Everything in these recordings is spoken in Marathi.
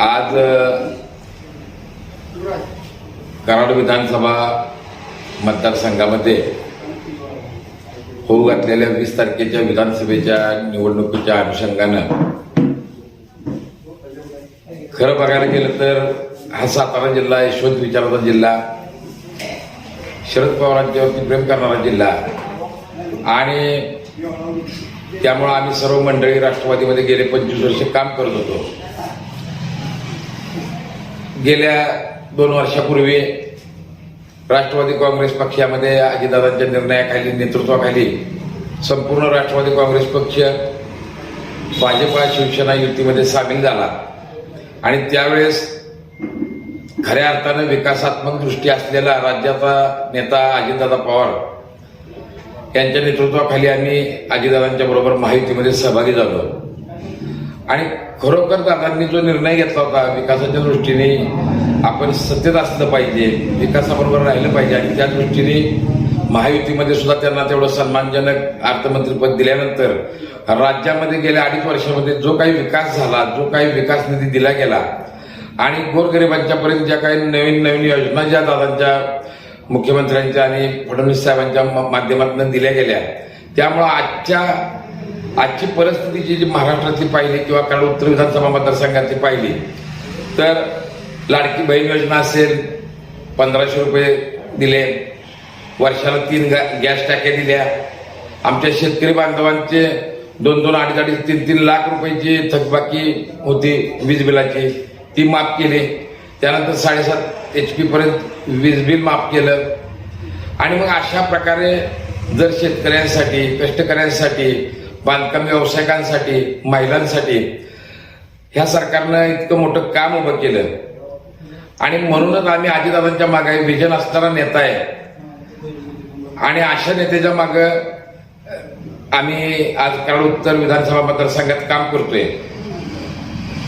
आज कराड विधानसभा मतदारसंघामध्ये होऊ घातलेल्या वीस तारखेच्या विधानसभेच्या निवडणुकीच्या अनुषंगानं खरं बघायला गेलं तर हा सातारा जिल्हा यशवंत विचाराचा जिल्हा शरद पवारांच्यावरती प्रेम करणारा जिल्हा. आणि त्यामुळं आम्ही सर्व मंडळी राष्ट्रवादीमध्ये गेले पंचवीस वर्ष काम करत होतो. गेल्या दोन वर्षापूर्वी राष्ट्रवादी काँग्रेस पक्षामध्ये अजितदादांच्या निर्णयाखाली नेतृत्वाखाली संपूर्ण राष्ट्रवादी काँग्रेस पक्ष भाजपा शिवसेना युतीमध्ये सामील झाला. आणि त्यावेळेस खऱ्या अर्थानं विकासात्मक दृष्टी असलेला राज्याचा नेता अजितदादा पवार यांच्या नेतृत्वाखाली आम्ही अजितदादांच्या बरोबर माहितीमध्ये सहभागी झालो. आणि खरोखर दादांनी जो निर्णय घेतला होता विकासाच्या दृष्टीने आपण सत्तेत असलं पाहिजे विकासाबरोबर राहिलं पाहिजे आणि त्या दृष्टीने महायुतीमध्ये सुद्धा त्यांना तेवढं सन्मानजनक अर्थमंत्रीपद दिल्यानंतर राज्यामध्ये गेल्या अडीच वर्षामध्ये जो काही विकास झाला जो काही विकास निधी दिला गेला आणि गोरगरिबांच्या पर्यंत ज्या काही नवीन नवीन योजना ज्या दादांच्या मुख्यमंत्र्यांच्या आणि फडणवीस साहेबांच्या माध्यमातून दिल्या गेल्या त्यामुळं आजच्या आजची परिस्थिती जी जी महाराष्ट्रातली पाहिली किंवा कारण उत्तर विधानसभा मतदारसंघातली पाहिली तर लाडकी बहीण योजना असेल पंधराशे रुपये दिले वर्षाला तीन गॅ गॅस टाक्या दिल्या आमच्या शेतकरी बांधवांचे दोन दोन अडीच अडीच तीन तीन लाख रुपयाची थकबाकी होती वीज बिलाची ती माफ केली. त्यानंतर साडेसात एच पी पर्यंत वीज बिल माफ केलं. आणि मग अशा प्रकारे जर शेतकऱ्यांसाठी कष्टकऱ्यांसाठी बांधकाम व्यावसायिकांसाठी महिलांसाठी ह्या सरकारनं इतकं मोठं काम उभं केलं. आणि म्हणूनच आम्ही अजितदादांच्या मागे विजन असणारा नेता आहे. आणि अशा नेत्याच्या माग आम्ही आज कराड उत्तर विधानसभा मतदारसंघात काम करतोय.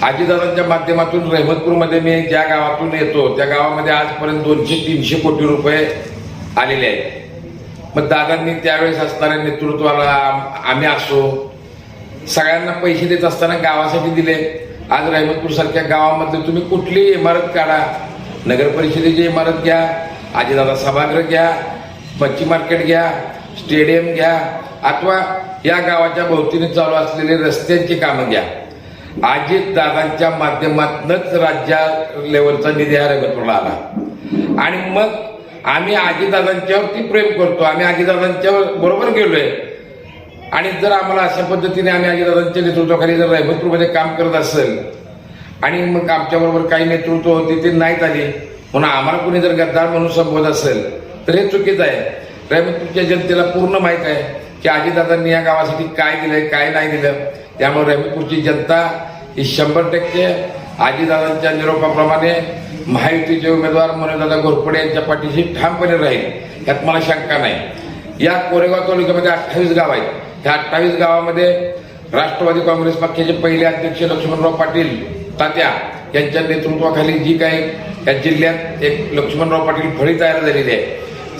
अजितदादांच्या माध्यमातून रहमतपूरमध्ये मी ज्या गावातून येतो त्या गावामध्ये आजपर्यंत दोनशे तीनशे कोटी रुपये आलेले आहेत. मग दादांनी त्यावेळेस असणाऱ्या नेतृत्वाला आम्ही असो सगळ्यांना पैसे देत असताना गावासाठी दिले. आज रहमतपूर सारख्या गावामध्ये तुम्ही कुठलीही इमारत काढा. नगर परिषदेची इमारत घ्या आजीदादा सभागृह घ्या मच्छी मार्केट घ्या स्टेडियम घ्या अथवा या गावाच्या भोवतीने चालू असलेले रस्त्यांची कामं घ्या. अजित दादांच्या माध्यमातूनच राज्या लेवलचा निधी हा रगतपूरला आला. आणि मग आम्ही आजीदादांच्यावरती प्रेम करतो. आम्ही अजितदादांच्या बरोबर गेलोय. आणि जर आम्हाला अशा पद्धतीने आम्ही आजीदादांच्या नेतृत्वाखाली जर रहमतपूरमध्ये काम करत असेल आणि मग आमच्याबरोबर काही नेतृत्व होते ते नाहीत आले म्हणून आम्हाला कोणी जर गद्दार म्हणून संबोधत असेल तर हे चुकीचं आहे. रायमतपूरच्या जनतेला पूर्ण माहीत आहे की आजीदादांनी या गावासाठी काय दिलंय काय नाही दिलं. त्यामुळे रायमतपूरची जनता ही शंभर टक्के आजीदादांच्या निरोपाप्रमाणे महायुतीचे उमेदवार मनोजदादा घोरपडे यांच्या पाठीशी ठामपणे राहील. यात मला शंका नाही. या कोरेगाव तालुक्यामध्ये अठ्ठावीस गाव आहेत. ह्या अठ्ठावीस गावामध्ये राष्ट्रवादी काँग्रेस पक्षाचे पहिले अध्यक्ष लक्ष्मणराव पाटील तात्या यांच्या नेतृत्वाखाली जी काही या जिल्ह्यात एक लक्ष्मणराव पाटील फळी तयार झालेली आहे.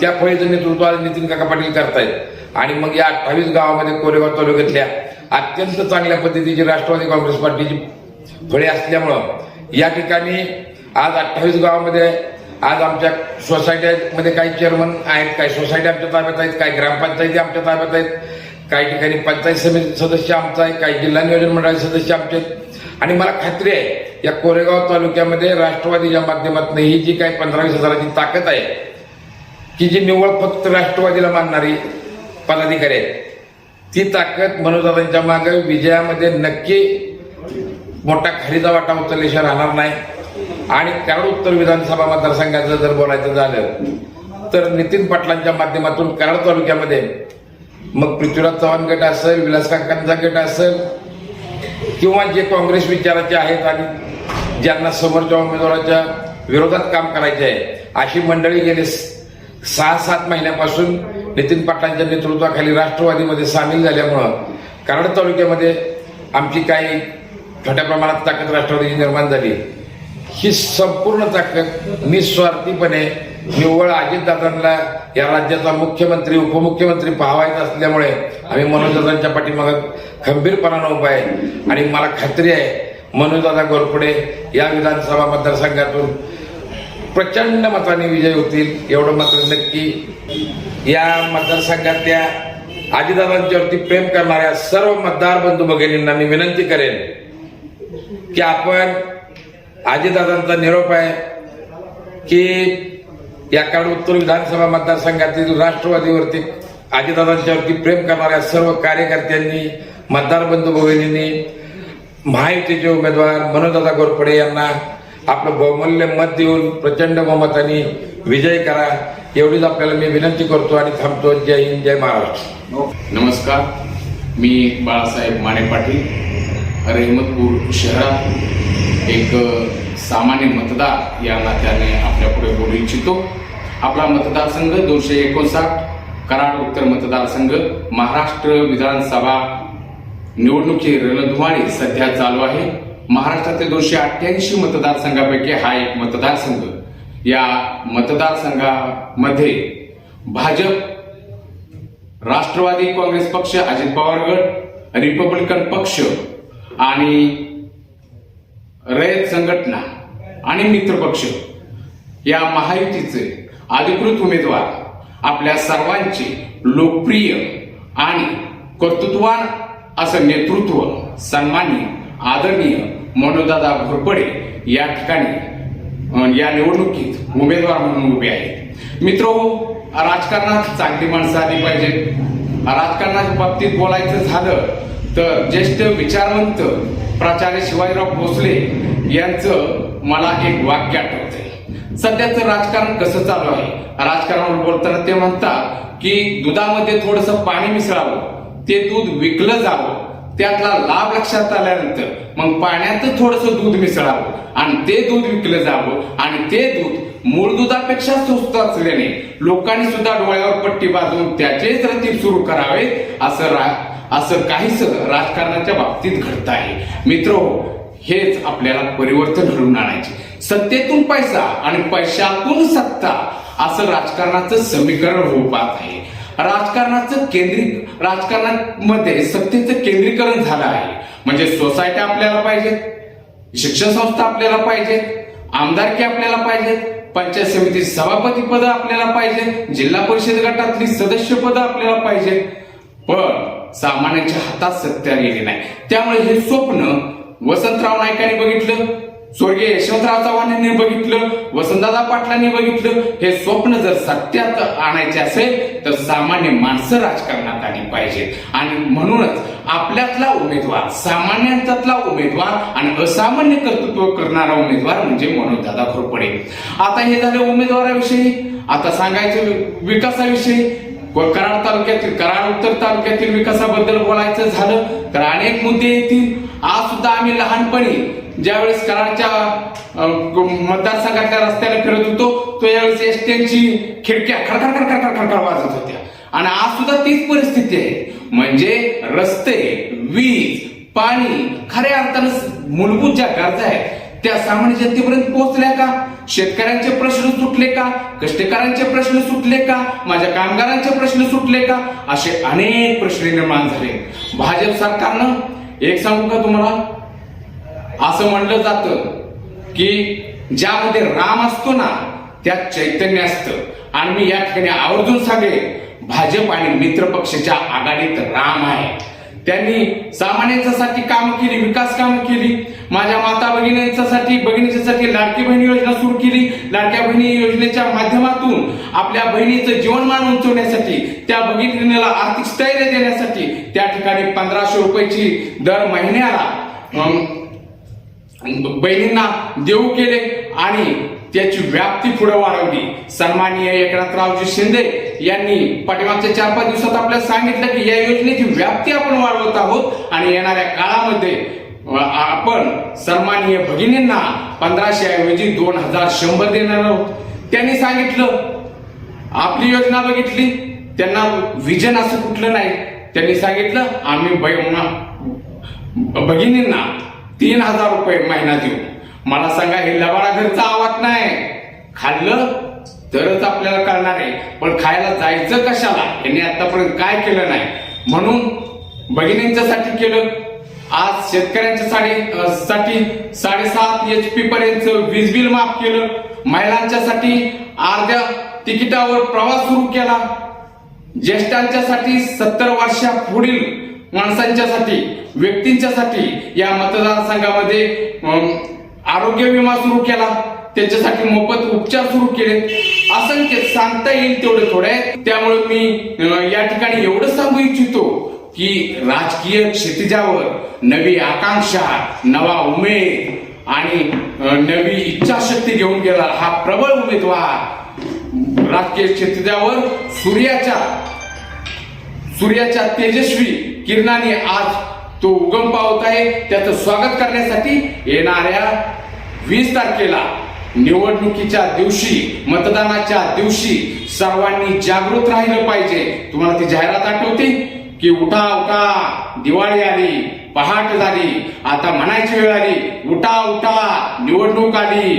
त्या फळीचं नेतृत्व आज नितीन काका पाटील करतायत. आणि मग या अठ्ठावीस गावामध्ये कोरेगाव तालुक्यातल्या अत्यंत चांगल्या पद्धतीची राष्ट्रवादी काँग्रेस पार्टीची फळे असल्यामुळं या ठिकाणी आज अठ्ठावीस गावामध्ये आज आमच्या सोसायट्यामध्ये काही चेअरमन आहेत काही सोसायटी आमच्या ताब्यात आहेत काही ग्रामपंचायती आमच्या ताब्यात आहेत काही ठिकाणी पंचायत समिती सदस्य आमचा आहे काही जिल्हा नियोजन मंडळाचे सदस्य आमचे आहेत. आणि मला खात्री आहे या कोरेगाव तालुक्यामध्ये राष्ट्रवादीच्या माध्यमातून ही जी काही पंधरावीस हजाराची ताकद आहे की जी निव्वळ फक्त राष्ट्रवादीला मानणारी पदाधिकारी आहेत. ती ताकद मनोजदादांच्या मागे विजयामध्ये नक्की मोठा खरीदा वाटा उचलल्याशिवाय राहणार नाही. आणि त्यावर उत्तर विधानसभा मतदारसंघाचं जर बोलायचं झालं तर नितीन पाटलांच्या माध्यमातून कराड तालुक्यामध्ये मग पृथ्वीराज चव्हाण गट असेल विलास काकांचा गट असेल किंवा जे काँग्रेस विचाराचे आहेत आणि ज्यांना समोरच्या उमेदवाराच्या विरोधात काम करायचे आहे अशी मंडळी गेले सहा सात महिन्यापासून नितीन पाटलांच्या नेतृत्वाखाली राष्ट्रवादीमध्ये सामील झाल्यामुळं कराड तालुक्यामध्ये आमची काही छोट्या प्रमाणात ताकद राष्ट्रवादीची निर्माण झाली. ही संपूर्ण ताकद निस्वार्थीपणे निव्वळ अजितदादांना या राज्याचा मुख्यमंत्री उपमुख्यमंत्री पाहावायचा असल्यामुळे आम्ही मनोजदादांच्या पाठीमागं खंबीरपणानं उभा आहे. आणि मला खात्री आहे मनोजदादा गोरपुडे या विधानसभा मतदारसंघातून प्रचंड मताने विजय होतील एवढं मात्र नक्की या मतदारसंघातल्या आजीदादांच्यावरती प्रेम करणाऱ्या सर्व मतदार बंधू भगिनींना मी विनंती करेन की आपण आजीदादांचा निरोप आहे की या काळ उत्तर विधानसभा मतदारसंघातील राष्ट्रवादीवरती आजीदादांच्यावरती प्रेम करणाऱ्या सर्व कार्यकर्त्यांनी मतदार बंधू भगिनींनी महायुतीचे उमेदवार मनोजदादा गोरपडे यांना आपलं बहुमूल्य मत देऊन प्रचंड बहुमताने विजय करा एवढीच आपल्याला मी विनंती करतो आणि थांबतो. जय हिंद जय महाराष्ट्र. नमस्कार. मी बाळासाहेब माने पाटील रहमतपूर शहरात एक सामान्य मतदार या नात्याने आपल्यापुढे बोलू इच्छितो. आपला मतदारसंघ दोनशे एकोणसाठ कराड उत्तर मतदारसंघ महाराष्ट्र विधानसभा निवडणुकी रणधुमाळी सध्या चालू आहे. महाराष्ट्रातील दोनशे अठ्ठ्याऐंशी मतदारसंघापैकी हा एक मतदारसंघ. या मतदारसंघामध्ये भाजप राष्ट्रवादी काँग्रेस पक्ष अजित पवार गट रिपब्लिकन पक्ष आणि रयत संघटना आणि मित्रपक्ष या महायुतीचे अधिकृत उमेदवार आपल्या सर्वांचे लोकप्रिय आणि कर्तृत्वान असं नेतृत्व सन्मानी आदरणीय मनोदादा घोरपडे या ठिकाणी या निवडणुकीत उमेदवार म्हणून उभे आहेत. मित्र राजकारणात चांगली माणसं आली पाहिजेत. राजकारणाच्या बाबतीत बोलायचं झालं तर ज्येष्ठ विचारवंत प्राचार्य शिवाजीराव भोसले यांचं मला एक वाक्य आठवते सध्याचं राजकारण कसं चालू आहे? राजकारणावर बोलताना ते म्हणतात की दुधामध्ये थोडस पाणी मिसळावं ते दूध विकलं जावं त्यातला लाभ लक्षात आल्यानंतर मग पाण्यात थोडस दूध मिसळावं आणि ते दूध विकलं जावं आणि ते दूध मूळ दुधापेक्षा स्वस्त असल्याने लोकांनी सुद्धा डोळ्यावर पट्टी बांधून त्याचेच रतीब सुरू करावे असं असं काहीच राजकारणाच्या बाबतीत घडत आहे. मित्र हेच आपल्याला परिवर्तन घडवून आणायचे. सत्तेतून पैसा आणि पैशातून सत्ता असं राजकारणाचं समीकरण होऊ पाहत आहे. राजकारणाचं केंद्री राजकारणामध्ये सत्तेचं केंद्रीकरण झालं आहे. म्हणजे सोसायटी आपल्याला पाहिजेत शिक्षण संस्था आपल्याला पाहिजेत आमदारकी आपल्याला पाहिजेत पंचायत समिती सभापती पद आपल्याला पाहिजे जिल्हा परिषद गटातली सदस्य पद आपल्याला पाहिजे. पण सामान्यांच्या हातात सत्ता गेली नाही. त्यामुळे हे स्वप्न वसंतराव नाईकांनी बघितलं स्वर्गीय यशवंतराव चव्हाणांनी बघितलं वसंतदादा पाटलांनी बघितलं. हे स्वप्न जर सत्यात आणायचे असेल तर सामान्य माणसं राजकारणात आली पाहिजेत. आणि म्हणूनच आपल्यातला उमेदवार सामान्यांच्यातला उमेदवार आणि असामान्य कर्तृत्व करणारा उमेदवार म्हणजे मनोजदादा घोरपडे आता हे झालं उमेदवाराविषयी आता सांगायचं विकासाविषयी कराड तालुक्यातील कराड उत्तर तालुक्यातील विकासाबद्दल बोलायचं झालं तर अनेक मुद्दे येतील. आज सुद्धा आम्ही लहानपणी ज्यावेळेस कराडच्या अं, मतदारसंघातल्या रस्त्याने फिरत होतो तो यावेळेस एसट्यांची खिडक्या खडखड खडखड खडखड वाजत होत्या. आणि आज सुद्धा तीच परिस्थिती आहे. म्हणजे रस्ते वीज पाणी खऱ्या अर्थानं मूलभूत ज्या गरजा आहेत त्या सामान्य जनतेपर्यंत पोहोचल्या का? शेतकऱ्यांचे प्रश्न सुटले का? कष्टकऱ्यांचे प्रश्न सुटले का? माझ्या कामगारांचे प्रश्न सुटले का? असे अनेक प्रश्न निर्माण झाले. भाजप सरकारनं एक सांगू का तुम्हाला? असं म्हणलं जातं की ज्यामध्ये राम असतो ना त्यात चैतन्य असतं. आणि मी या ठिकाणी आवर्जून सांगेल भाजप आणि मित्र पक्षाच्या आघाडीत राम आहे. त्यांनी सामान्यांच्यासाठी काम केली विकास काम केली. माझ्या माता भगिनींच्यासाठी भगिनीच्यासाठी लाडकी बहिणी योजना सुरू केली. लाडक्या बहिणी योजनेच्या माध्यमातून आपल्या बहिणीचं जीवनमान उंचवण्यासाठी त्या भगिनीला आर्थिक स्थैर्य देण्यासाठी त्या ठिकाणी पंधराशे रुपयाची दर महिन्याला बहिणींना देऊ केले आणि त्याची व्याप्ती पुढे वाढवली. सन्माननीय एकनाथरावजी शिंदे यांनी पाठीमागच्या चार पाच दिवसात आपल्याला सांगितलं की या योजनेची व्याप्ती आपण वाढवत आहोत आणि येणाऱ्या काळामध्ये आपण सन्माननीय भगिनींना पंधराशे ऐवजी दोन हजार शंभर देणार आहोत. त्यांनी सांगितलं आपली योजना बघितली त्यांना विजन असं कुठलं नाही. त्यांनी सांगितलं आम्ही भगिनींना तीन हजार रुपये महिना देऊ. मला सांगा हे लबाडा घरचा आवाज नाही. खाल्लं तरच आपल्याला कळणार आहे. पण खायला जायचं कशाला? यांनी आतापर्यंत काय केलं नाही? म्हणून भगिनींच्यासाठी केलं. आज शेतकऱ्यांच्या साडे साठी साडेसात एच पी पर्यंत वीज बिल माफ केलं. महिलांच्यासाठी अर्ध्या तिकिटावर प्रवास सुरू केला. ज्येष्ठांच्यासाठी सत्तर वर्षा पुढील माणसांच्यासाठी व्यक्तींच्यासाठी या मतदारसंघामध्ये आरोग्य विमा सुरू केला. त्याच्यासाठी मोफत उपचार सुरू केले असंख्य सांगता येईल तेवढे थोडे. आहे. त्यामुळे मी या ठिकाणी एवढं सांगू इच्छितो. की राजकीय क्षितिजावर नवी आकांक्षा नवा उमेद आणि नवी इच्छाशक्ती घेऊन गेला हा प्रबळ उमेदवार. राजकीय क्षितिजावर सूर्याच्या सूर्याच्या तेजस्वी किरणाने आज तो उगम पावत आहे. त्याचं स्वागत करण्यासाठी येणाऱ्या वीस तारखेला निवडणुकीच्या दिवशी मतदानाच्या दिवशी सर्वांनी जागृत राहिलं पाहिजे. तुम्हाला ती जाहिरात आठवते? की उठा उठा दिवाळी आली पहाट झाली आता म्हणायची वेळ आली उठा उठा निवडणूक आली.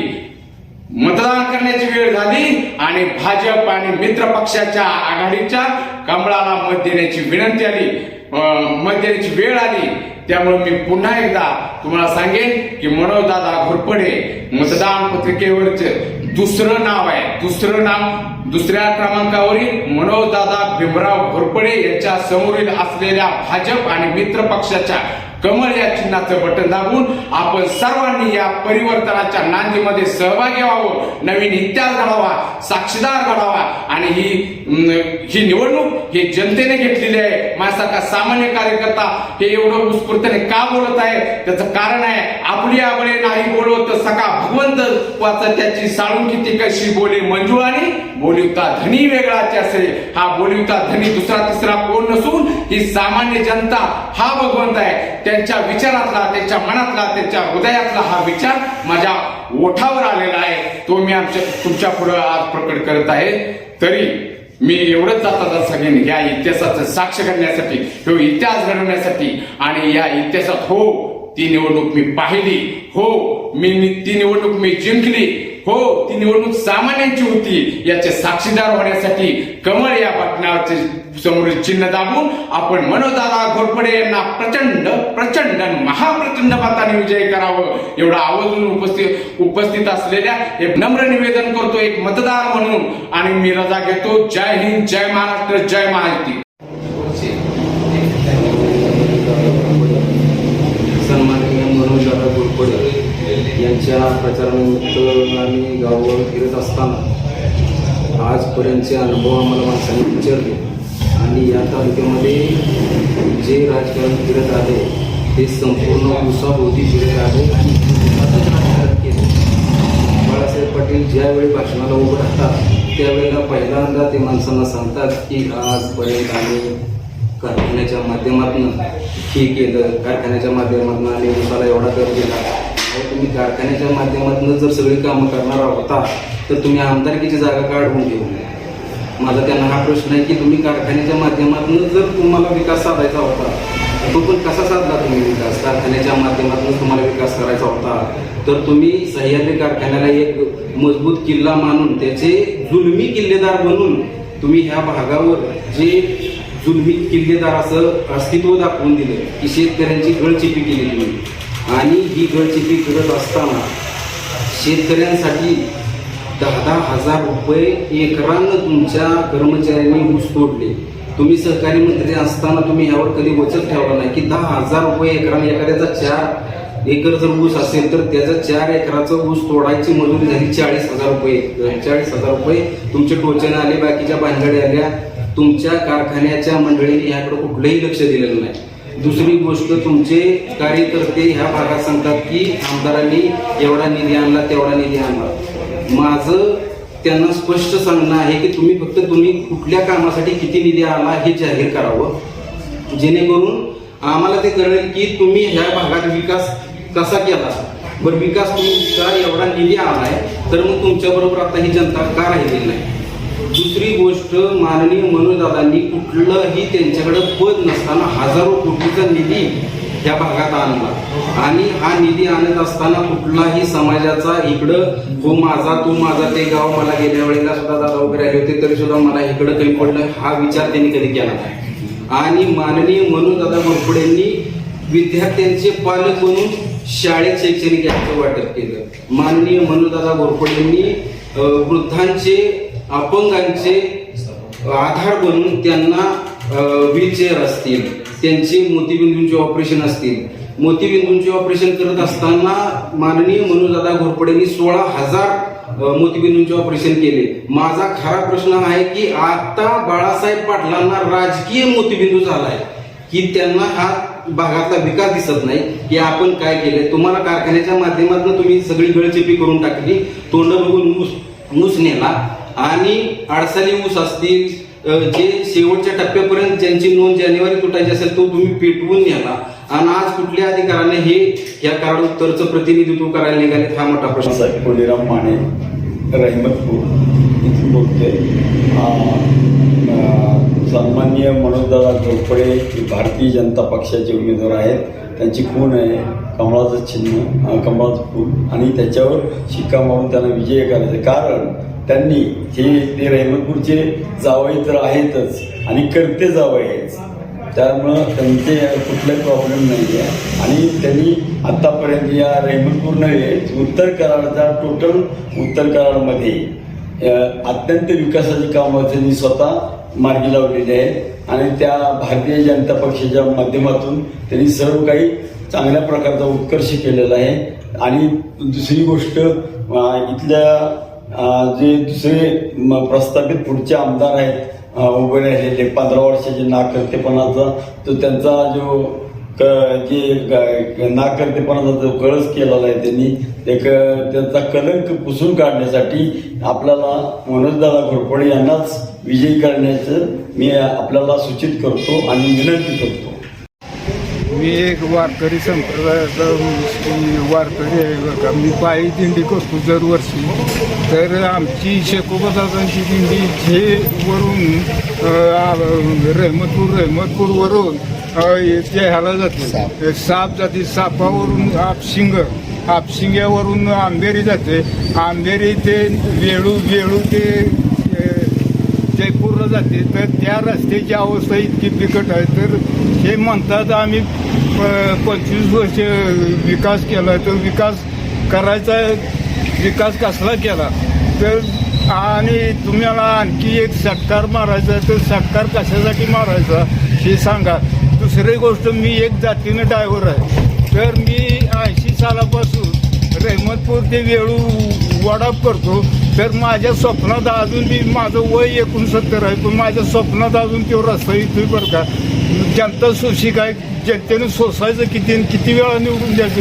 मतदान करण्याची वेळ झाली आणि भाजप आणि मित्र पक्षाच्या आघाडीच्या कमळाला मत देण्याची विनंती आली. मत देण्याची वेळ आली. त्यामुळे मी पुन्हा एकदा तुम्हाला सांगेन की मनोजदादा घोरपडे मतदान पत्रिकेवरच दुसरं नाव आहे. दुसरं नाव दुसऱ्या क्रमांकावरील मनोजदादा भीमराव घोरपडे यांच्या समोरील असलेल्या भाजप आणि मित्र पक्षाच्या कमळ या चिन्हाचं बटन दाबून आपण सर्वांनी या परिवर्तनाच्या नांदीमध्ये सहभागी व्हावं. नवीन इतिहास घडावा साक्षीदार घडावा आणि ही ही निवडणूक ही जनतेने घेतलेली आहे. माझ्यासारखा सामान्य कार्यकर्ता हे एवढं उत्स्फूर्तने का बोलत आहे त्याचं कारण आहे आपली आवडे नाही बोलवत सका भगवंत वाचा त्याची साळून किती कशी बोले? मंजू आणि बोलिवता धनी वेगळाची असे हा बोलिवता धनी दुसरा तिसरा कोण नसून ही सामान्य जनता हा भगवंत आहे. त्यांच्या विचारातला त्यांच्या मनातला त्यांच्या हृदयातला हा विचार माझ्या ओठावर आलेला आहे. तो मी आमच्या तुमच्यापुढे आज प्रकट करत आहे. तरी मी एवढंच जाता सगळ्यांनी या इतिहासाचं साक्ष करण्यासाठी तो इतिहास घडवण्यासाठी. आणि या इतिहासात हो ती निवडणूक मी पाहिली. हो मी मी ती निवडणूक मी जिंकली. हो ती निवडणूक सामान्यांची होती. याचे साक्षीदार होण्यासाठी कमळ या बटनावरचे समोरील चिन्ह दाबून आपण मनोदादा घोरपडे यांना प्रचंड प्रचंड आणि महाप्रचंड मताने विजय करावं. एवढं आवर्जून उपस्थित उपस्थित असलेल्या हे नम्र निवेदन करतो एक मतदार म्हणून. आणि मी रजा घेतो. जय हिंद जय महाराष्ट्र जय महायुती. यांच्या प्रचारानिमित्त आम्ही गावावर फिरत असताना आजपर्यंतचे अनुभव आम्हाला माणसांनी विचारले. आणि या तालुक्यामध्ये जे राजकारण फिरत आहे ते संपूर्ण उसाभोवती फिरत आहे. आणि बाळासाहेब पाटील ज्यावेळी भाषणाला उभं राहतात त्यावेळेला पहिल्यांदा ते माणसांना सांगतात की आजपर्यंत आम्ही कारखान्याच्या माध्यमातून हे केलं. कारखान्याच्या माध्यमातून आम्ही उसाला एवढा दर दिला. तुम्ही कारखान्याच्या माध्यमातून जर सगळी कामं करणार होता तर तुम्ही आमदारकीची जागा काढून घेऊ माझा त्यांना हा प्रश्न आहे की तुम्ही कारखान्याच्या माध्यमातून जर तुम्हाला विकास साधायचा होता तो पण कसा साधला तुम्ही विकास? कारखान्याच्या माध्यमातून तुम्हाला विकास करायचा होता. तर तुम्ही सह्याद्री कारखान्याला एक मजबूत किल्ला मानून त्याचे जुलमी किल्लेदार बनून तुम्ही ह्या भागावर जे जुलमी किल्लेदार असं अस्तित्व दाखवून दिलं की शेतकऱ्यांची गळचिपी केली तुम्ही आणि ही गळचिपी करत असताना शेतकऱ्यांसाठी दहा दहा हजार रुपये एकरानं तुमच्या कर्मचाऱ्यांनी ऊस तोडले. तुम्ही सहकारी मंत्री असताना तुम्ही यावर कधी वचक ठेवला नाही की दहा हजार रुपये एकरानं एखाद्याचा चार एकर जर ऊस असेल तर त्याचा चार एकराचा ऊस तोडायची मजुरी झाली चाळीस हजार रुपये. चाळीस हजार रुपये तुमचे टोचन आले बाकीच्या बांधड्या आल्या. तुमच्या कारखान्याच्या मंडळीने याकडे कुठलंही लक्ष दिलेलं नाही. दुसरी गोष्ट तुमचे कार्यकर्ते ह्या भागात सांगतात की आमदारांनी एवढा निधी आणला तेवढा निधी आणला. माझं त्यांना स्पष्ट सांगणं आहे की तुम्ही फक्त तुम्ही कुठल्या कामासाठी किती निधी आला हे जाहीर करावं. जेणेकरून आम्हाला ते कळेल की तुम्ही ह्या भागात विकास कसा केला. बरं विकास तुमचा एवढा निधी आलाय तर मग तुमच्याबरोबर आता ही जनता का राहिलेली नाही? दुसरी गोष्ट माननीय मनोजदादांनी कुठलंही त्यांच्याकडे पद नसताना हजारो कोटीचा निधी ह्या भागात आणला. आणि हा निधी आणत असताना कुठलाही समाजाचा इकडं हो माझा तू माझा ते गाव मला गेल्या वेळेला सुद्धा दादा वगैरे आले होते तरी सुद्धा मला इकडं काही पडलं. हा विचार त्यांनी कधी केला नाही. आणि माननीय म्हणून दादा घोरपडेंनी विद्यार्थ्यांचे पालक म्हणून शाळेत शैक्षणिक याचं वाटप केलं. माननीय म्हणून दादा यांनी वृद्धांचे अपंगांचे आधार बनून त्यांना व्हीलचेअर असतील. त्यांचे मोतीबिंदूंचे ऑपरेशन असतील. मोतीबिंदूंचे ऑपरेशन करत असताना माननीय मनोजदादा घोरपडेंनी सोळा हजार मोतीबिंदूंचे ऑपरेशन केले. माझा खरा प्रश्न हा आहे की आता बाळासाहेब पाटलांना राजकीय मोतीबिंदू झालाय की त्यांना हा भागातला विकास दिसत नाही की आपण काय केलंय? तुम्हाला कारखान्याच्या माध्यमातून तुम्ही सगळी गळचेपी करून टाकली तोंड बघून ऊस ऊस नेला आणि अडसाली ऊस असतील जे शेवटच्या टप्प्यापर्यंत ज्यांची नोंद जानेवारी तुटायची असेल तो तुम्ही पेटवून नेला आणि आज कुठल्या अधिकाऱ्याने हे या कारण उत्तरचं प्रतिनिधित्व करायला निघाले हा मोठा प्रश्न. साहेब कोलीराम माने रहिमतपूर इथून बोलते. सन्मान्य मनोजदादा घोरपडे भारतीय जनता पक्षाचे उमेदवार आहेत. त्यांची खून आहे कमळाचं चिन्ह कमळाचं फूल. आणि त्याच्यावर शिक्का मारून त्यांना विजय करायचं कारण त्यांनी हे ते रहिमतपूरचे जावई तर आहेतच आणि करते जावई आहेत त्यामुळं त्यांचे कुठलाही प्रॉब्लेम नाही आहे आणि त्यांनी आत्तापर्यंत या रेहमतपूर नव्हे उत्तर कराडचा टोटल उत्तर कराडमध्ये अत्यंत विकासाची कामं त्यांनी स्वतः मार्गी लावलेली आहेत. आणि त्या भारतीय जनता पक्षाच्या माध्यमातून त्यांनी सर्व काही चांगल्या प्रकारचा उत्कर्ष केलेला आहे. आणि दुसरी गोष्ट इथल्या जे दुसरे म, प्रस्थापित पुढचे आमदार आहेत उभे राहिलेले पंधरा वर्षाचे नाकर्तेपणाचा तो त्यांचा जो क जे नाकर्तेपणाचा जो कळस केलेला आहे त्यांनी एक त्यांचा कलंक पुसून काढण्यासाठी आपल्याला मनोजदादा घोरपडे यांनाच विजयी करण्याचं मी आपल्याला सूचित करतो आणि विनंती करतो. मी एक वारकरी संप्रदायाचा वारकरी आहे बरं का मी पायी दिंडी करतो दरवर्षी. तर आमची शेकोबादादांची दिंडी जे वरून रहमतपूर रहमतपूरवरून ते ह्याला जाते. साप. जाते. सापावरून आपशिंग आपशिंग्यावरून आंबेरी जाते. आंबेरी ते वेळू वेळू ते जयपूरला जाते. तर त्या रस्त्याची अवस्था इतकी बिकट आहे. तर हे म्हणतात आम्ही प- पंचवीस वर्ष विकास केला तर विकास करायचा विकास कसला केला? तर आणि तुम्हाला आणखी एक सत्कार मारायचा तर सत्कार कशासाठी मारायचा हे सांगा. दुसरी गोष्ट मी एक जातीनं ड्रायव्हर आहे. तर मी ऐंशी सालापासून रहमतपूर ते वेळू वडाप करतो. तर माझ्या स्वप्नात अजून मी माझं वय एकोणसत्तर आहे पण माझ्या स्वप्नात अजून तो रस्ता येतोय बरं का जनता शोषिक आहे. जनतेनं सोसायचं किती किती वेळा निवडून द्यायचं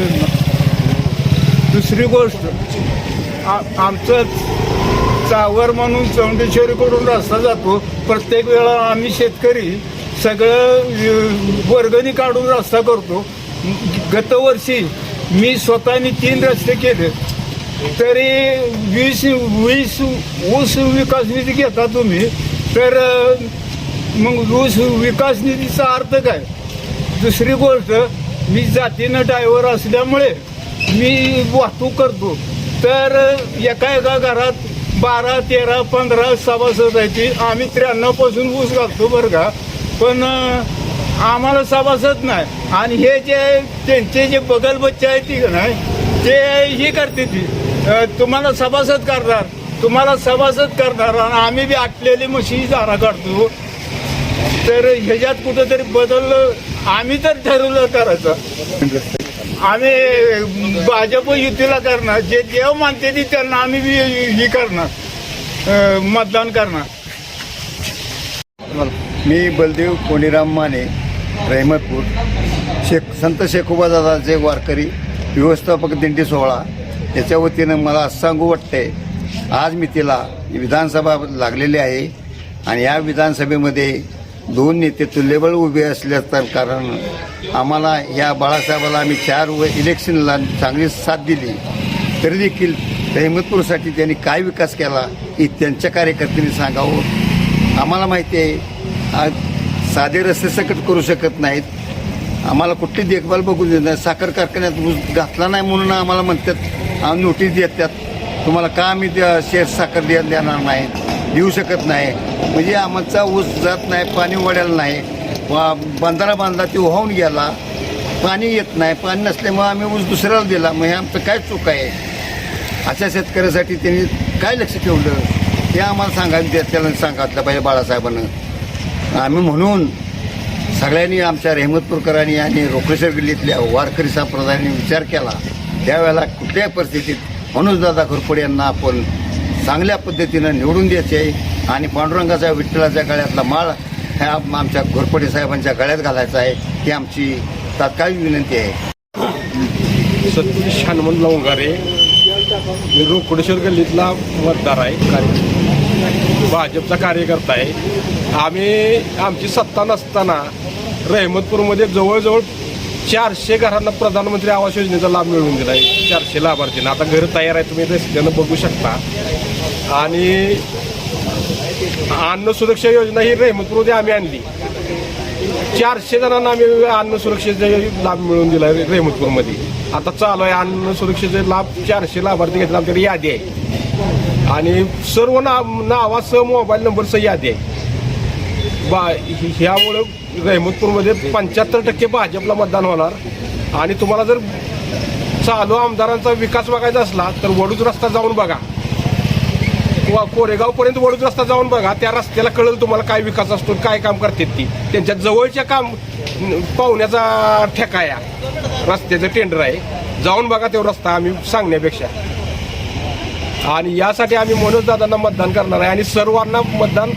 दुसरी गोष्ट आ- आमचं चावर म्हणून चौंडेश्वरीकडून रस्ता जातो. प्रत्येक वेळा आम्ही शेतकरी सगळं वर्गणी काढून रस्ता करतो. गतवर्षी मी स्वतःनी तीन रस्ते केले. तरी वीस वीस ऊस विकास निधी घेता तुम्ही तर मग ऊस विकास निधीचा अर्थ काय? दुसरी गोष्ट मी जातीनं ड्रायव्हर असल्यामुळे मी वाहतूक करतो. तर एका एका घरात बारा तेरा पंधरा सभासद आहे ती. आम्ही त्र्याण्णवपासून ऊस घालतो बरं का. पण आम्हाला सभासद नाही. आणि हे जे त्यांचे जे बगल बच्चे आहेत ती का नाही ते हे करते ती. तुम्हाला सभासद करणार. तुम्हाला सभासद करणार. आणि आम्ही बी आटलेली म्हशी चारा काढतो. तर ह्याच्यात कुठंतरी बदल आम्ही तर ठरवलं करायचं. आम्ही भाजप युतीला करणार जे देव मानते ती त्यांना आम्ही बी हे करणार मतदान करणार. मी बलदेव कोणीराम माने रहमतपूर. शेख संत शेखोबादादाचे वारकरी व्यवस्थापक दिंडी सोहळा. याच्या वतीनं मला असं सांगू वाटतंय आज मी तिला विधानसभा लागलेली आहे आणि या विधानसभेमध्ये दोन नेते तुल्यबळ उभे असल्याचं कारण आम्हाला या बाळासाहेबाला आम्ही चार व इलेक्शनला चांगली साथ दिली. तरी देखील अहमदपूरसाठी त्यांनी काय विकास केला हे त्यांच्या कार्यकर्त्यांनी सांगावं. आम्हाला माहिती आहे आज साधे रस्ते सकट करू शकत नाहीत. आम्हाला कुठली देखभाल बघू देत नाही. साखर कारखान्यात ऊस घातला नाही म्हणून आम्हाला म्हणतात नोटीस देतात. तुम्हाला का आम्ही त्या शेअर साखर देणार नाही देऊ शकत नाही. म्हणजे आमचा ऊस जात नाही पाणी वळायला नाही. वा बंधारा बांधला ती वाहून गेला. पाणी येत नाही पाणी नसल्यामुळे आम्ही ऊस दुसऱ्याला दिला. मग हे आमचं काय चूक आहे? अशा शेतकऱ्यासाठी त्यांनी काय लक्ष ठेवलं? हे आम्हाला सांगायला त्याला सांगितलं पाहिजे बाळासाहेबांना. आम्ही म्हणून सगळ्यांनी आमच्या रेहमतपूरकरांनी आणि रोकडेश्वर गल्लीतल्या वारकरी संप्रदायाने विचार केला. त्यावेळेला कुठल्याही परिस्थितीत मनोजदादा घोरपडे यांना आपण चांगल्या पद्धतीनं निवडून द्यायचे. आहे आणि पांडुरंगाच्या विठ्ठलाच्या गळ्यातला माळ ह्या आमच्या घोरपडे साहेबांच्या गळ्यात घालायचा आहे ही आमची तात्काळ विनंती आहे. सतीश हनुमंत लवंगारे मी रोकडेश्वर गल्लीतला मतदार आहे कार्य भाजपचा कार्यकर्ता आहे. आम्ही आमची सत्ता नसताना रहमतपूरमध्ये जवळजवळ चारशे घरांना प्रधानमंत्री आवास योजनेचा लाभ मिळवून दिला आहे चारशे लाभार्थींना. आता घर तयार आहे तुम्ही रस्त्यानं बघू शकता. आणि अन्न सुरक्षा योजना ही रहमतपूरमध्ये आम्ही आणली. चारशे जणांना आम्ही अन्न सुरक्षेचे लाभ मिळवून दिला रेहमतपूरमध्ये आता चालू आहे अन्न सुरक्षेचे लाभ चारशे लाभार्थी घेतला आमच्याकडे यादी आहे. आणि सर्व ना नावासह मोबाईल नंबरसह यादी आहे. बा ह्यामुळं रेहमतपूरमध्ये पंच्याहत्तर टक्के भाजपला मतदान होणार. आणि तुम्हाला जर चालू आमदारांचा विकास बघायचा असला तर वडूच रस्ता जाऊन बघा. वा कोरेगावपर्यंत वडूज रस्ता जाऊन बघा त्या रस्त्याला कळेल तुम्हाला काय विकास असतो काय काम करतात ती. त्यांच्या जवळच्या काम पाहुण्याचा ठेका या रस्त्याचं टेंडर आहे. जाऊन बघा तो रस्ता आम्ही सांगण्यापेक्षा. आणि यासाठी आम्ही मनोज दादांना मतदान करणार आहे आणि सर्वांना मतदान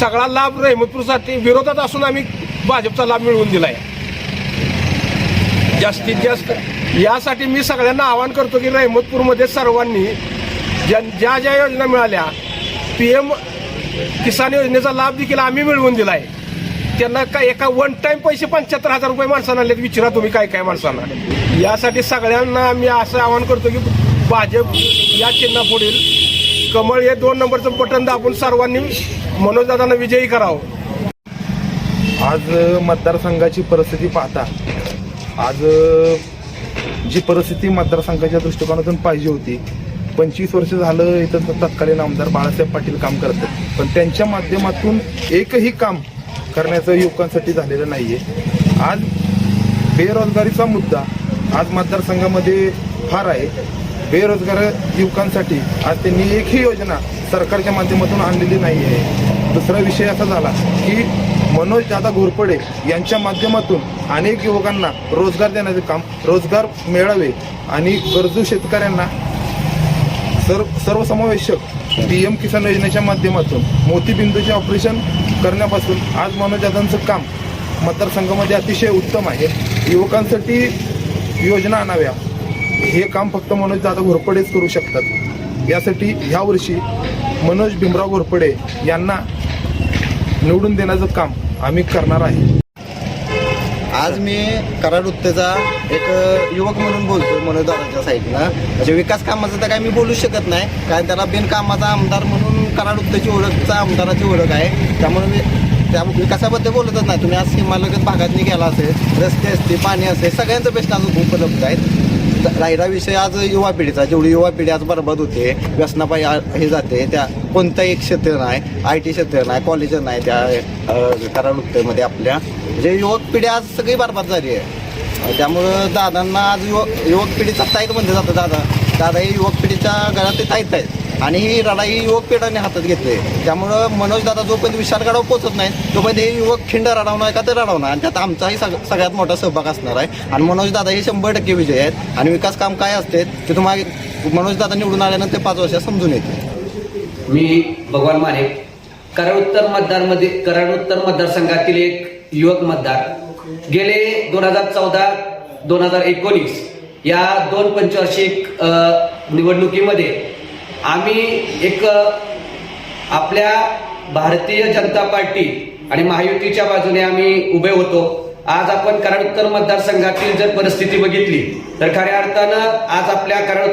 सगळा लाभ रहमतपूरसाठी विरोधात असून आम्ही भाजपचा लाभ मिळवून दिला आहे जास्तीत जास्त यासाठी मी सगळ्यांना आवाहन करतो की रहमतपूरमध्ये सर्वांनी ज्या ज्या ज्या योजना मिळाल्या पी एम किसान योजनेचा लाभ देखील आम्ही मिळवून दिला आहे त्यांना काय एका वन टाइम पैसे पंच्याहत्तर हजार रुपये माणसांना आले विचारा तुम्ही काय काय माणसांना. यासाठी सगळ्यांना मी असं आवाहन करतो की भाजप या चिन्हापुढील कमळ हे दोन नंबरचं बटन दाबून सर्वांनी मनोजदादांना विजयी करावं. आज मतदारसंघाची परिस्थिती पाहता आज जी परिस्थिती मतदारसंघाच्या दृष्टिकोनातून पाहिजे होती पंचवीस वर्ष झालं इथं तत्कालीन आमदार बाळासाहेब पाटील काम करतात. पण त्यांच्या माध्यमातून एकही काम करण्याचं युवकांसाठी झालेलं नाहीये. आज बेरोजगारीचा मुद्दा आज मतदारसंघामध्ये फार आहे. बेरोजगार युवकांसाठी आज त्यांनी एकही योजना सरकारच्या माध्यमातून आणलेली नाही आहे दुसरा विषय असा झाला की मनोज दादा घोरपडे यांच्या माध्यमातून अनेक युवकांना रोजगार देण्याचे काम रोजगार मिळावे आणि गरजू शेतकऱ्यांना सर्व सर्वसमावेशक पी एम किसान योजनेच्या माध्यमातून मोतीबिंदूचे ऑपरेशन करण्यापासून आज मनोजदादांचं काम मतदारसंघामध्ये अतिशय उत्तम आहे. युवकांसाठी योजना आणाव्या. हे काम फक्त मनोज दादा घोरपडेच करू शकतात. यासाठी ह्या वर्षी मनोज भीमराव घोरपडे यांना निवडून देण्याचं काम आम्ही करणार आहे. आज मी कराड उत्तेचा एक युवक म्हणून बोलतो मनोदाराच्या साईडनं. म्हणजे विकास कामाचं तर काय मी बोलू शकत नाही कारण त्याला बिनकामाचा आमदार म्हणून कराड उत्तेची ओळखचा आमदाराची ओळख आहे. त्यामुळे मी त्या विकासाबद्दल बोलतच नाही. तुम्ही आज सीमालगत भागातनी गेला असेल रस्ते असते पाणी असते सगळ्यांचं बेस्ट आज उपलब्ध आहेत. राहिला विषय आज युवा पिढीचा जेवढी युवा पिढी आज बरबाद होते व्यसनापायी हे जाते त्या कोणतंही एक क्षेत्र नाही आय टी क्षेत्र नाही कॉलेज नाही त्या अ, आपल्या. जे युवक पिढी आज सगळी बरबाद झाली आहे. त्यामुळं दादांना आज युवक युवक पिढीचा ताईत म्हणलं जातं दादा. दादा हे युवक पिढीच्या घरात ते ताईत आहेत. आणि ही लढाई युवक पिढ्याने हातात घेतली. त्यामुळं मनोज दादा जोपर्यंत विशालगडावर पोहोचत नाही तोपर्यंत हे युवक खिंड रडवणार का ते रडवणार आणि त्यात आमचाही सग सगळ्यात मोठा सहभाग असणार आहे. आणि मनोज दादा हे शंभर टक्के विजय आहेत. आणि विकास काम काय असते ते तुम्हाला मनोज दादा निवडून आल्यानंतर पाच वर्षात समजून येते मी भगवान माने कराड उत्तर मतदारमध्ये कराड उत्तर मतदारसंघातील एक युवक मतदार. गेले दोन हजार चौदा दोन हजार एकोणीस या दोन पंचवार्षिक निवडणुकीमध्ये आम्ही एक आपल्या भारतीय जनता पार्टी आणि महायुतीच्या बाजूने आम्ही उभे होतो. आज आपण कराड उत्तर मतदारसंघातील जर परिस्थिती बघितली तर खऱ्या अर्थानं आज आपल्या कराड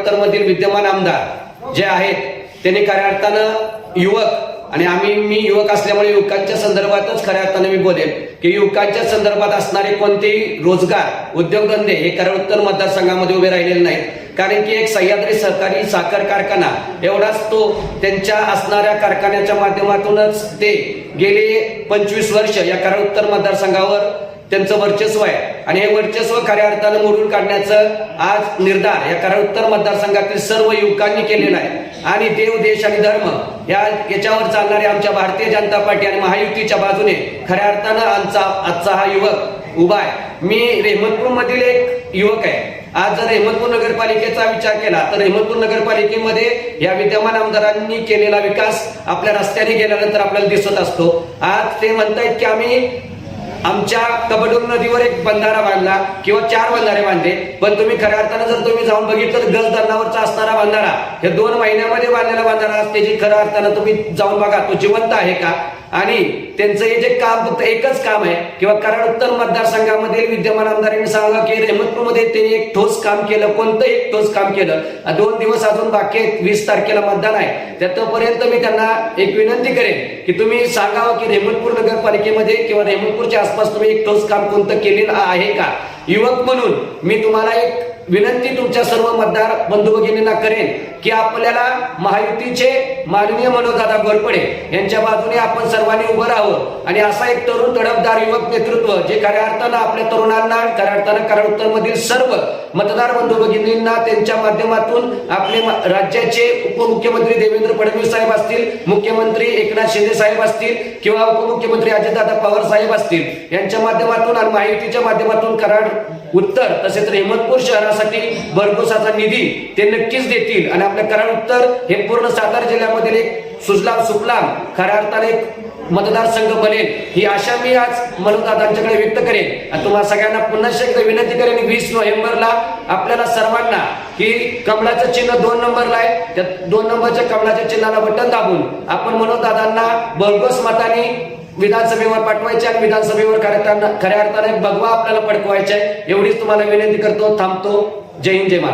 विद्यमान आमदार जे आहेत त्यांनी खऱ्या अर्थानं युवक आणि आम्ही मी युवक असल्यामुळे युवकांच्या संदर्भातच खऱ्या अर्थाने मी बोलेन की युवकांच्या संदर्भात असणारे कोणतेही रोजगार उद्योगधंदे हे कराड उत्तर मतदारसंघामध्ये उभे राहिलेले नाहीत. कारण की एक सह्याद्री सहकारी साखर कारखाना एवढाच तो त्यांच्या असणाऱ्या कारखान्याच्या माध्यमातूनच ते गेले पंचवीस वर्ष या कराड उत्तर मतदारसंघावर त्यांचं वर्चस्व आहे. आणि हे वर्चस्व खऱ्या अर्थानं मोडून काढण्याचं आज निर्धार या कारण उत्तर मतदारसंघातील सर्व युवकांनी केलेला आहे. आणि देव देश आणि धर्म या याच्यावर चालणारे आमच्या भारतीय जनता पार्टी आणि महायुतीच्या बाजूने खऱ्या अर्थानं आमचा आजचा हा युवक उभा आहे. मी रेहमतपूर मधील एक युवक आहे. आज जर रेहमतपूर नगरपालिकेचा विचार केला तर रेहमतपूर नगरपालिकेमध्ये या विद्यमान आमदारांनी केलेला विकास आपल्या रस्त्याने गेल्यानंतर आपल्याला दिसत असतो. आज ते म्हणतायत की आम्ही आमच्या कबडूर नदीवर एक बंधारा बांधला किंवा चार बंधारे बांधले. पण तुम्ही खऱ्या अर्थानं जर तुम्ही जाऊन बघितलं तर गज धरणावरचा असणारा बंधारा हे दोन महिन्यामध्ये बांधलेला बंधारा त्याची खऱ्या अर्थानं तुम्ही जाऊन बघा तो जिवंत आहे का? आणि त्यांचं हे जे काम फक्त एकच काम आहे किंवा कराड उत्तर मतदारसंघामधील विद्यमान आमदारांनी सांगा की रेहमतपूरमध्ये त्यांनी एक ठोस काम केलं कोणतं एक ठोस काम केलं. दोन दिवस अजून बाकी आहेत वीस तारखेला मतदान आहे. त्या तोपर्यंत मी त्यांना एक विनंती करेन की तुम्ही सांगावं की रेहमतपूर नगरपालिकेमध्ये किंवा रेहमतपूरच्या आसपास तुम्ही एक ठोस काम कोणतं केलेलं आहे का? युवक म्हणून मी तुम्हाला एक विनंती तुमच्या सर्व मतदार बंधू भगिनींना करेन की आपल्याला महायुतीचे माननीय मनोजदादा घोरपडे यांच्या बाजूने आपण सर्वांनी उभं राहावं. आणि असा एक तरुण तडपदार युवक नेतृत्व जे खऱ्या अर्थानं आपल्या तरुणांना खऱ्या अर्थानं कारण उत्तर मधील सर्व मतदार बंधू भगिनींना त्यांच्या माध्यमातून आपले राज्याचे उपमुख्यमंत्री देवेंद्र फडणवीस साहेब असतील मुख्यमंत्री एकनाथ शिंदे साहेब असतील किंवा उपमुख्यमंत्री अजितदादा पवार साहेब असतील यांच्या माध्यमातून आणि माहितीच्या माध्यमातून कराड उत्तर तसेच रेहमतपूर शहरासाठी भरघोसाचा निधी ते नक्कीच देतील. आणि आपल्या कराड उत्तर हे पूर्ण सातारा जिल्ह्यामधील एक सुजलाम सुफलाम खऱ्या अर्थाने एक मतदारसंघ बनेल ही आशा मी आज मनोदादांच्याकडे व्यक्त करेन. आणि तुम्हाला सगळ्यांना पुन्हा एकदा विनंती करेन वीस नोव्हेंबरला आपल्याला सर्वांना की कमळाचं चिन्ह दोन नंबरला आहे. त्या दोन नंबरच्या कमळाच्या चिन्हाला बटन दाबून आपण मनोदादांना भरघोस मताने विधानसभेवर पाठवायचे आणि विधानसभेवर खऱ्या अर्थाने भगवा आपल्याला पडकवायचे आहे. एवढीच तुम्हाला विनंती करतो. थांबतो. जय हिंद जय महाराज